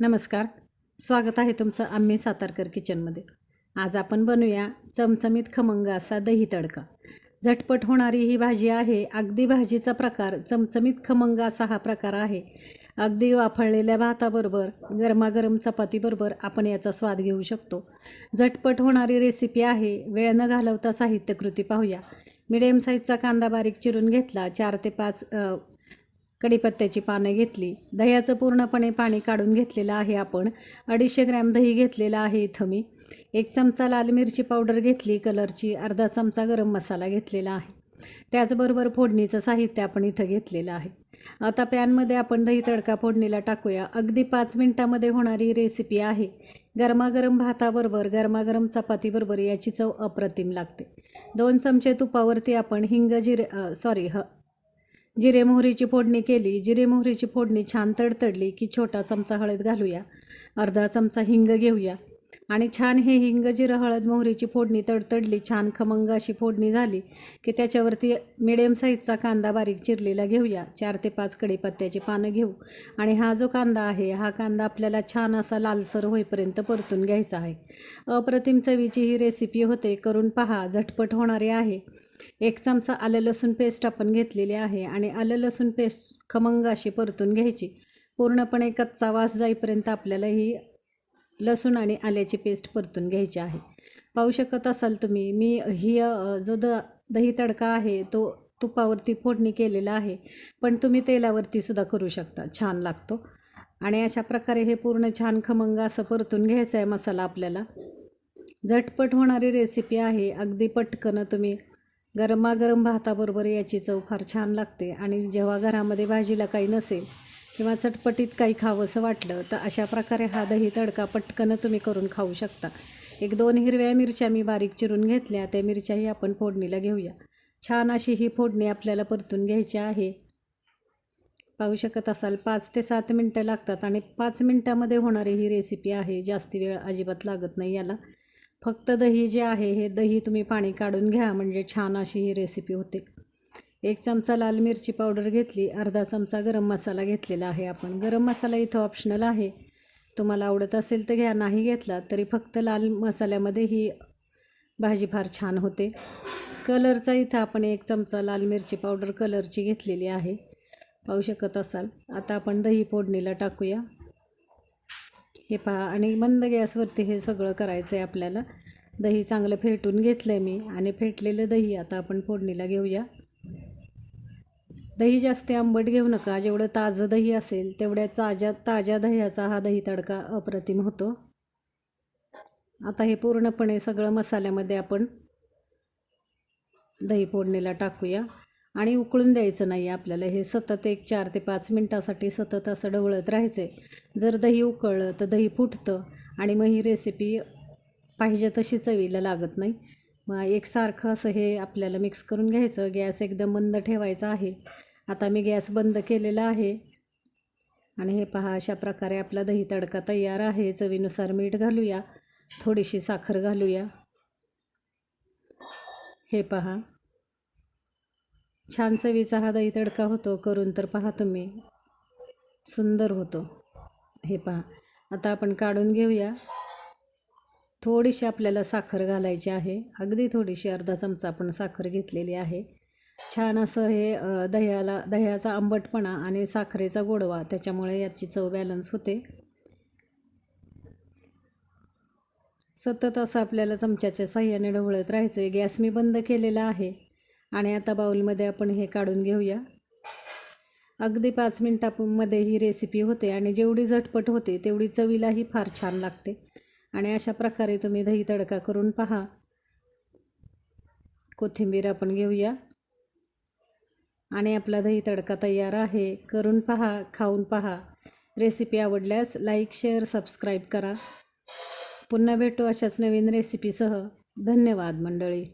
नमस्कार. स्वागत आहे तुमचं आम्ही सातारकर किचनमध्ये. आज आपण बनवूया चमचमीत खमंग असा दही तडका. झटपट होणारी ही भाजी आहे. अगदी भाजीचा प्रकार चमचमीत खमंग असा हा प्रकार आहे. अगदी वाफळलेल्या भाताबरोबर गरमागरम चपातीबरोबर आपण याचा स्वाद घेऊ शकतो. झटपट होणारी रेसिपी आहे. वेळ न घालवता साहित्यकृती पाहूया. मिडियम साईजचा कांदा बारीक चिरून घेतला. चार ते पाच कढीपत्त्याची पानं घेतली. दह्याचं पूर्णपणे पाणी काढून घेतलेलं आहे आपण. अडीचशे ग्रॅम दही घेतलेलं आहे इथं मी. एक चमचा लाल मिरची पावडर घेतली. कलरची अर्धा चमचा गरम मसाला घेतलेला आहे. त्याचबरोबर फोडणीचं साहित्य आपण इथं घेतलेलं आहे. आता पॅनमध्ये आपण दही तडका फोडणीला टाकूया. अगदी पाच मिनटामध्ये होणारी रेसिपी आहे. गरमागरम भाताबरोबर गरमागरम चपातीबरोबर याची चव अप्रतिम लागते. दोन चमचे तुपावरती आपण हिंग जिरे सॉरी ह जिरे मोहरीची फोडणी केली. जिरे मोहरीची फोडणी छान तडतडली की छोटा चमचा हळद घालूया. अर्धा चमचा हिंग घेऊया. आणि छान हे हिंग जिरं हळद मोहरीची फोडणी तडतडली. छान खमंग अशी फोडणी झाली की त्याच्यावरती मिडियम साईजचा कांदा बारीक चिरलेला घेऊया. चार ते पाच कडीपत्त्याची पानं घेऊ. आणि हा जो कांदा आहे हा कांदा आपल्याला छान असा लालसर होईपर्यंत परतून घ्यायचा आहे. अप्रतिम चवीची ही रेसिपी होते. करून पहा. झटपट होणारी आहे. एक चमचा आलं लसूण पेस्ट आपण घेतलेली आहे आणि आलं लसूण पेस्ट खमंग अशी परतून घ्यायची. पूर्णपणे कच्चा वास जाईपर्यंत आपल्याला ही लसूण आणि आल्याची पेस्ट परतून घ्यायची आहे. पाहू शकत असाल तुम्ही मी ही जो द दही तडका आहे तो तुपावरती फोडणी केलेला आहे पण तुम्ही तेलावरती सुद्धा करू शकता छान लागतो. आणि अशा प्रकारे हे पूर्ण छान खमंग असं परतून घ्यायचं आहे मसाला आपल्याला. झटपट होणारी रेसिपी आहे अगदी पटकन तुम्ही गरमागरम भाताबरोबर याची चव फार छान लागते आणि जेव्हा घरामध्ये भाजीला काही नसेल किंवा चटपटीत काही खावंसं वाटलं तर अशा प्रकारे हा दही तडका पटकन तुम्ही करून खाऊ शकता. एक दोन हिरव्या मिरच्या मी बारीक चिरून घेतल्या त्या मिरच्याही आपण फोडणीला घेऊया. छान अशी ही फोडणी आपल्याला परतून घ्यायची आहे. पाहू शकत असाल पाच ते सात मिनटं लागतात आणि पाच मिनटामध्ये होणारी ही रेसिपी आहे. जास्ती वेळ अजिबात लागत नाही याला. फक्त दही जे आहे हे दही तुम्ही पाणी काढून घ्या म्हणजे छान अशी ही रेसिपी होते. एक चमचा लाल मिरची पावडर घेतली अर्धा चमचा गरम मसाला घेतलेला आहे आपण. गरम मसाला इथं ऑप्शनल आहे. तुम्हाला आवडत असेल तर घ्या नाही घेतला तरी फक्त लाल मसाल्यामध्ये ही भाजी फार छान होते. कलरचा इथं आपण एक चमचा लाल मिरची पावडर कलरची घेतलेली आहे. पाहू शकत असाल. आता आपण दही फोडणीला टाकूया. हे पहा आणि मंद गॅसवरती हे सगळं करायचं आहे आपल्याला. दही चांगलं फेटून घेतलं आहे मी आणि फेटलेलं दही आता आपण फोडणीला घेऊया. दही जास्त आंबट घेऊ नका जेवढं ताजं दही असेल तेवढ्या ताज्या ताज्या दह्याचा हा दही तडका अप्रतिम होतो. आता हे पूर्णपणे सगळं मसाल्यामध्ये आपण दही फोडणीला टाकूया. आणि उकळून द्यायचं नाही आपल्याला. हे सतत एक चार ते पाच मिनटासाठी सतत असं ढवळत राहायचं आहे जर दही उकळलं तर दही फुटतं आणि मग ही रेसिपी पाहिजे तशी चवीला लागत नाही. मग एकसारखं असं हे आपल्याला मिक्स करून घ्यायचं. गॅस एकदम मंद ठेवायचा आहे. आता मी गॅस बंद केलेला आहे. आणि हे पहा अशा प्रकारे आपला दही तडका तयार आहे. चवीनुसार मीठ घालूया. थोडीशी साखर घालूया. हे पहा. छान चवीचा हा दही तडका होतो करून तर पहा तुम्ही. सुंदर होतो. हे पहा. आता आपण काढून घेऊया. थोडीशी आपल्याला साखर घालायची आहे. अगदी थोडीशी अर्धा चमचा आपण साखर घेतलेली आहे. छान असं हे दह्याला दह्याचा आंबटपणा आणि साखरेचा गोडवा त्याच्यामुळे याची चव बॅलन्स होते. सतत असं आपल्याला चमच्याच्या साह्याने ढवळत राहायचं आहे गॅस मी बंद केलेला आहे. आणि आता बाऊलमध्ये आपण हे काढून घेऊया. अगदी पाच मिनटामध्ये ही रेसिपी होते आणि जेवढी झटपट होते तेवढी चवीलाही फार छान लागते. आणि अशा प्रकारे तुम्ही दही तडका करून पहा. कोथिंबीर आपण घेऊया. आणि आपला दही तडका तयार आहे. करून पहा खाऊन पहा. रेसिपी आवडल्यास लाईक शेअर सबस्क्राईब करा. पुन्हा भेटू अशाच नवीन रेसिपीसह धन्यवाद मंडळी.